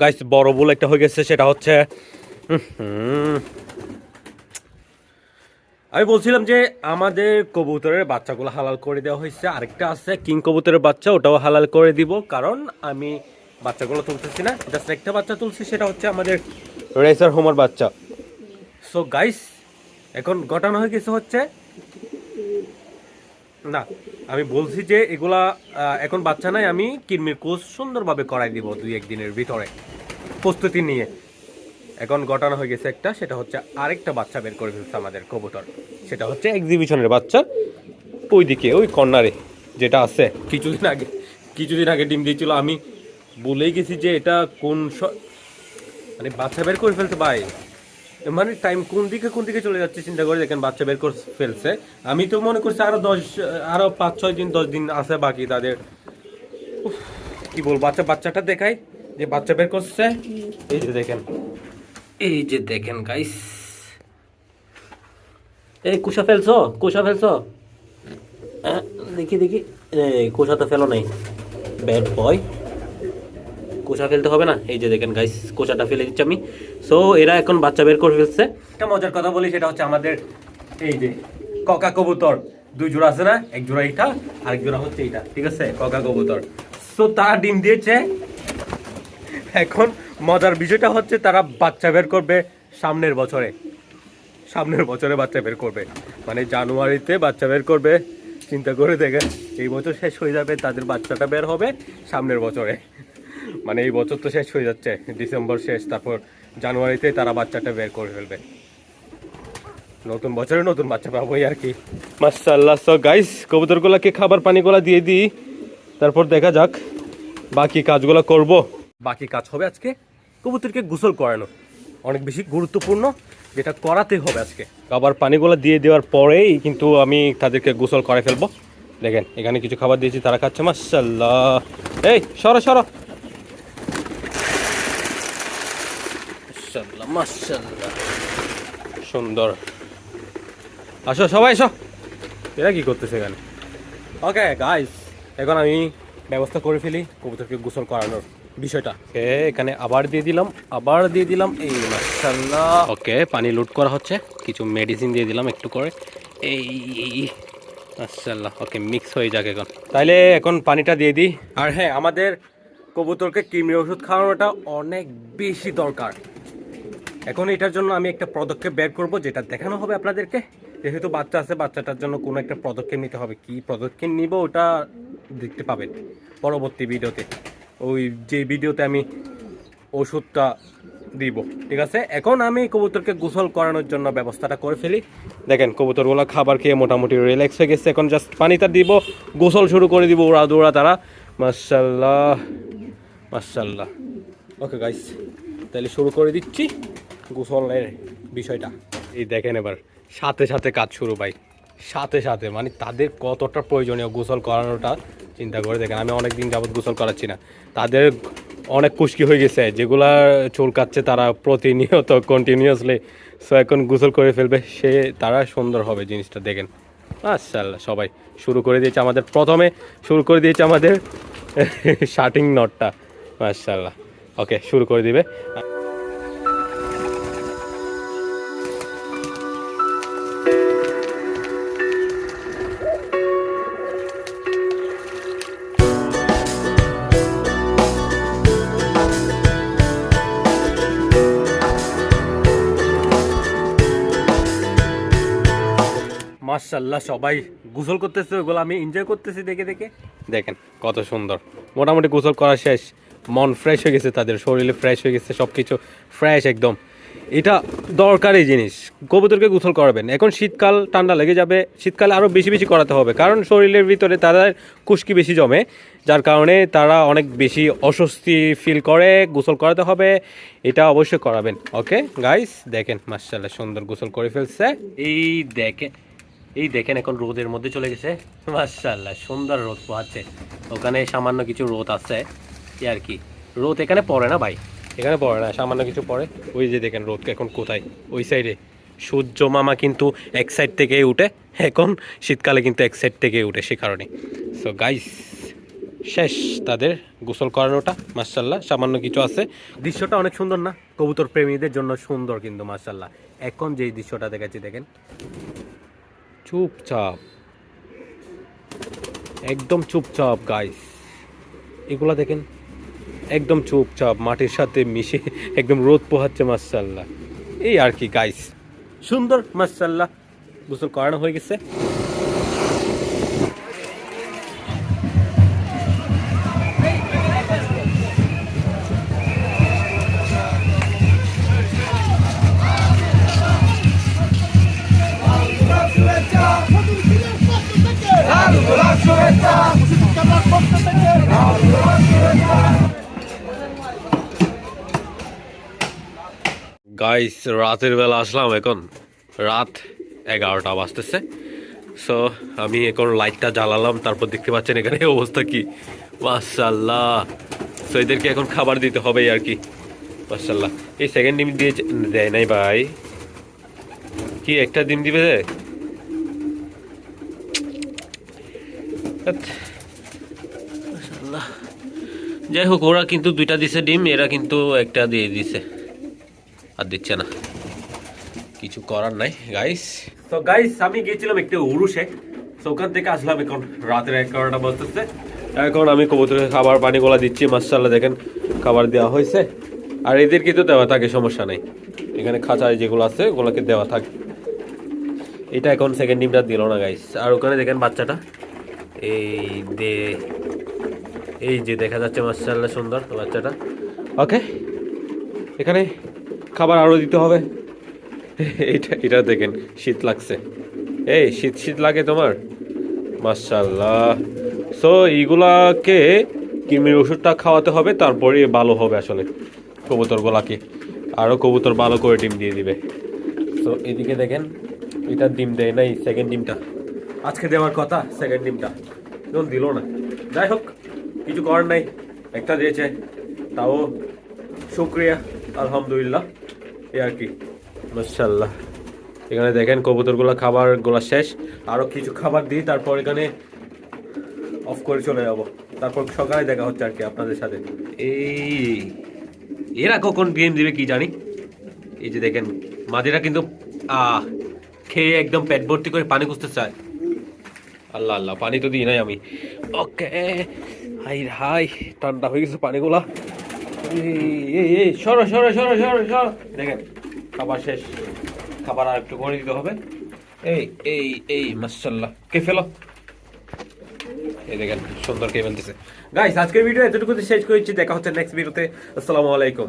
Guys বড় ভুল একটা হয়ে গেছে, সেটা হচ্ছে আমি বলছিলাম যে আমাদের কবুতরের বাচ্চাগুলো হালাল করে দেওয়া হয়েছে। আরেকটা আছে, কিং কবুতরের বাচ্চা, ওটাও হালাল করে দিব। কারণ আমি বাচ্চাগুলো তুলতেছি না জাস্ট একটা বাচ্চা তুলছি, সেটা হচ্ছে আমাদের রেসার হোমার বাচ্চা। সো গাইস এখন ঘটনা হয়ে গেছে হচ্ছে, না আমি বলছি যে এগুলা এখন বাচ্চা নাই, আমি কিরমির কোর্স সুন্দরভাবে করাই দিব দুই একদিনের ভিতরে প্রস্তুতি নিয়ে। এখন ঘটনা হয়ে গেছে একটা, সেটা হচ্ছে আরেকটা বাচ্চা বের করে ফেলছে আমাদের কবুতর। সেটা হচ্ছে এক্সিবিশনের বাচ্চা। ওই দিকে ওই কর্নারে যেটা আছে, কিছুদিন আগে কিছুদিন আগে ডিম দিয়েছিল। আমি বলেই গেছি যে এটা কোন মানে বাচ্চা বের করে ফেলছে ভাই। মানে টাইম কোন দিকে কোন দিকে চলে যাচ্ছে চিন্তা করে দেখেন, বাচ্চা বের করে ফেলছে। আমি তো মনে করছি আরও দশ, আরও পাঁচ, ছয় দিন, দশ দিন আছে বাকি তাদের। কি বল বাচ্চা, বাচ্চাটা দেখাই, যে বাচ্চা বের করছে। এই যে দেখেন। এই যে দেখেন গাইস এই কুশা ফেলছো? কুশা ফেলছো? দেখি দেখি। এই কুশা তো ফেলো নাই। ব্যাড বয় কোষা ফেলতে হবে না? এই যে দেখেন গাইস কোষাটা ফেলে দিচ্ছি আমি। সো এরা এখন বাচ্চা বের করে ফেলছে। একটা মজার কথা বলি, সেটা হচ্ছে আমাদের এই যে ককা কবুতর। দুই জোড়া আছে না? এক জোড়া এইটা, আরেক জোড়া হচ্ছে এইটা, ঠিক আছে? ককা কবুতর। সো তারা ডিম দিয়েছে। এখন মজার বিষয়টা হচ্ছে তারা বাচ্চা বের করবে সামনের বছরে। সামনের বছরে বাচ্চা বের করবে। মানে জানুয়ারিতে বাচ্চা বের করবে। চিন্তা করে দেখেন, এই বছর শেষ হয়ে যাবে, তাদের বাচ্চাটা বের হবে সামনের বছরে। মানে এই বছর তো শেষ হয়ে যাচ্ছে, ডিসেম্বর শেষ, তারপর জানুয়ারিতে তারা বাচ্চাটা বের করে ফেলবে। নতুন বছরে নতুন বাচ্চা পাবোই আর কি। মাসাল্লাহ সো গাইস কবুতরগুলোকে খাবার পানিগুলো দিয়ে দিই, তারপর দেখা যাক বাকি কাজগুলো করব। বাকি কাজ হবে আজকে কবুতরকে গোসল করানো, অনেক বেশি গুরুত্বপূর্ণ, যেটা করাতে হবে আজকে। খাবার পানিগুলো দিয়ে দেওয়ার পরেই কিন্তু আমি তাদেরকে গোসল করে ফেলব। দেখেন, এখানে কিছু খাবার দিয়েছি, তারা খাচ্ছে মাসাল্লাহ এই, সরো সরো। মাশাআল্লাহ মাশাআল্লাহ। সুন্দর। আসো সবাই এসো এরা কি করতেছে এখানে? ওকে গাইস এখন আমি ব্যবস্থা করে ফেলি কবুতরকে গোসল করানোর বিষয়টা। এখানে আবার দিয়ে দিলাম আবার দিয়ে দিলাম। এই মাশাআল্লাহ। ওকে পানি লুট করা হচ্ছে। কিছু মেডিসিন দিয়ে দিলাম একটু করে। এই মাশাআল্লাহ ওকে মিক্স হয়ে যাক এখন। তাইলে এখন পানিটা দিয়ে দিই। আর হ্যাঁ আমাদের কবুতরকে কৃমির ওষুধ খাওয়ানোটা অনেক বেশি দরকার। এখন এটার জন্য আমি একটা পদক্ষেপ বের করব যেটা দেখানো হবে আপনাদেরকে। যেহেতু বাচ্চা আছে, বাচ্চাটার জন্য কোনো একটা পদক্ষেপ নিতে হবে। কি পদক্ষেপ নিব ওটা দেখতে পাবেন পরবর্তী ভিডিওতে। ওই যে ভিডিওতে আমি ওষুধটা দিব, ঠিক আছে? এখন আমি কবুতরকে গোসল করানোর জন্য ব্যবস্থাটা করে ফেলি। দেখেন, কবুতরগুলো খাবার খেয়ে মোটামুটি রিল্যাক্স হয়ে গেছে। এখন জাস্ট পানিটা দিব, গোসল শুরু করে দিব ওরা দৌড়া তারা। মার্শাল্লাহ মার্শাল্লাহ ওকে গাইস তাহলে শুরু করে দিচ্ছি। গোসলের বিষয়টা। এই দেখেন এবার, সাথে সাথে কাজ শুরু ভাই। সাথে সাথে মানে তাদের কতটা প্রয়োজনীয় গোসল করানোটা চিন্তা করে দেখেন, আমি অনেক দিন যাবত গোসল করাচ্ছি না। তাদের অনেক খুশকি হয়ে গেছে, যেগুলা চুলকাচ্ছে তারা প্রতিনিয়ত কন্টিনিউয়াসলি সো এখন গোসল করে ফেলবে, সে তারা সুন্দর হবে জিনিসটা দেখেন। মাশাআল্লাহ, সবাই শুরু করে দিয়েছে আমাদের, প্রথমে শুরু করে দিয়েছে আমাদের শার্টিং নটটা মাশাআল্লাহ ওকে শুরু করে দিবে। মাশাল্লাহ সবাই গোসল করতেছে ওগুলো আমি এনজয় করতেছি দেখে দেখে। দেখেন কত সুন্দর। মোটামুটি গোসল করা শেষ। মন ফ্রেশ হয়ে গেছে তাদের শরীরে ফ্রেশ হয়ে গেছে সব কিছু ফ্রেশ একদম। এটা দরকারি জিনিস। কবুতরকে গোসল করাবেন। এখন শীতকাল ঠান্ডা লেগে যাবে। শীতকালে আরও বেশি বেশি করাতে হবে কারণ শরীরের ভিতরে তাদের খুশকি বেশি জমে। যার কারণে তারা অনেক বেশি অস্বস্তি ফিল করে গোসল করাতে হবে। এটা অবশ্যই করাবেন। ওকে গাইস দেখেন মার্শাল্লাহ সুন্দর গোসল করে ফেলছে। এই দেখেন এই দেখেন এখন রোদের মধ্যে চলে গেছে। মার্শাল্লাহ সুন্দর রোদ পোহাচ্ছে। ওখানে সামান্য কিছু রোদ আছে। এই আর কি? রোদ এখানে পড়ে না ভাই? এখানে পড়ে না সামান্য কিছু পড়ে। ওই যে দেখেন রোদ এখন কোথায়? ওই সাইডে সূর্য মামা কিন্তু এক সাইড থেকে উঠে এখন শীতকালে কিন্তু এক সাইড থেকে উঠে সে কারণে। সো গাইস শেষ তাদের গোসল করানোটা মার্শাল্লাহ সামান্য কিছু আছে। দৃশ্যটা অনেক সুন্দর না? কবুতর প্রেমীদের জন্য সুন্দর কিন্তু মার্শাল্লাহ এখন যে দৃশ্যটা দেখাচ্ছি দেখেন। চুপচাপ। একদম চুপচাপ গাইস এগুলা দেখেন, একদম চুপচাপ, মাটির সাথে মিশে একদম রোদ পোহাচ্ছে মাসাল্লাহ এই আর কি গাইস সুন্দর মাসাল্লাহ গোসল করানো হয়ে গেছে। গাইস রাতের বেলা আসলাম এখন। রাত এগারোটা বাজতেছে। সো আমি এখন লাইটটা জ্বালালাম, তারপর দেখতে পাচ্ছেন এখানে অবস্থা কি। মাশাল্লাহ সো এদেরকে এখন খাবার দিতে হবে আর কি। মাশাল্লাহ এই সেকেন্ড ডিম দিয়ে দেয় নাই ভাই। কি, একটা ডিম দিবে। মাশাআল্লাহ। যাই হোক, ওরা কিন্তু দুইটা দিছে ডিম, এরা কিন্তু একটা দিয়ে দিছে। আর দিচ্ছে না। কিছু করার নাই গাইস তো গাইস আমি গিয়েছিলাম একটু উরুষে। তো ওখান থেকে আসলাম এখন রাতের এগারোটা বাজতেছে। এখন আমি কবুতরের খাবার পানি গোলা দিচ্ছি মাসাল্লাহ দেখেন, খাবার দেওয়া হয়েছে। আর এদেরকে তো দেওয়া থাকে, সমস্যা নেই। এখানে খাঁচায় যেগুলো আছে, ওগুলোকে দেওয়া থাকে। এটা এখন সেকেন্ড ডিমটা দিল না গাইস আর ওখানে দেখেন বাচ্চাটা। এই দে, এই যে দেখা যাচ্ছে মাসাল্লাহ সুন্দর বাচ্চাটা। ওকে এখানে খাবার আরও দিতে হবে। এইটা এটা দেখেন, শীত লাগছে। এই, শীত শীত লাগে তোমার? মাশাল্লাহ সো এইগুলাকে কৃমির ওষুধটা খাওয়াতে হবে, তারপরে ভালো হবে আসলে। কবুতরগুলাকে। আরও কবুতর ভালো করে ডিম দিয়ে দিবে। তো এদিকে দেখেন, এটা ডিম দেয় নাই সেকেন্ড ডিমটা। আজকে দেওয়ার কথা সেকেন্ড ডিমটা। যখন দিল না। যাই হোক, কিছু করার নাই। একটা দিয়েছে। তাও শুক্রিয়া, আলহামদুলিল্লাহ। আর কি। মাশাল্লাহ এখানে দেখেন কবুতরগুলো খাবারগুলা শেষ। আরও কিছু খাবার দিই, তারপর এখানে অফ করে চলে যাব। তারপর সকালে দেখা হচ্ছে আর কি আপনাদের সাথে। এই এরা কখন গেম দিবে কি জানি? এই যে দেখেন, মাদিরা কিন্তু খেয়ে একদম পেট ভর্তি করে পানি খুঁজতে চায়। আল্লাহ আল্লাহ, পানি তো দিই নাই আমি। ওকে হাই হাই, ঠান্ডা হয়ে গেছে পানিগুলা। সরো সরো সরো সরো সরো। দেখেন, খাবার শেষ। খাবার আর একটু করে দিতে হবে। এই এই এই মাশাল্লাহ কে ফেলো? এই দেখেন, সুন্দর কে ফেলতেছে গাইস আজকের ভিডিও এতটুকু শেষ করেছি। দেখা হচ্ছে নেক্সট ভিডিওতে আসসালামু আলাইকুম।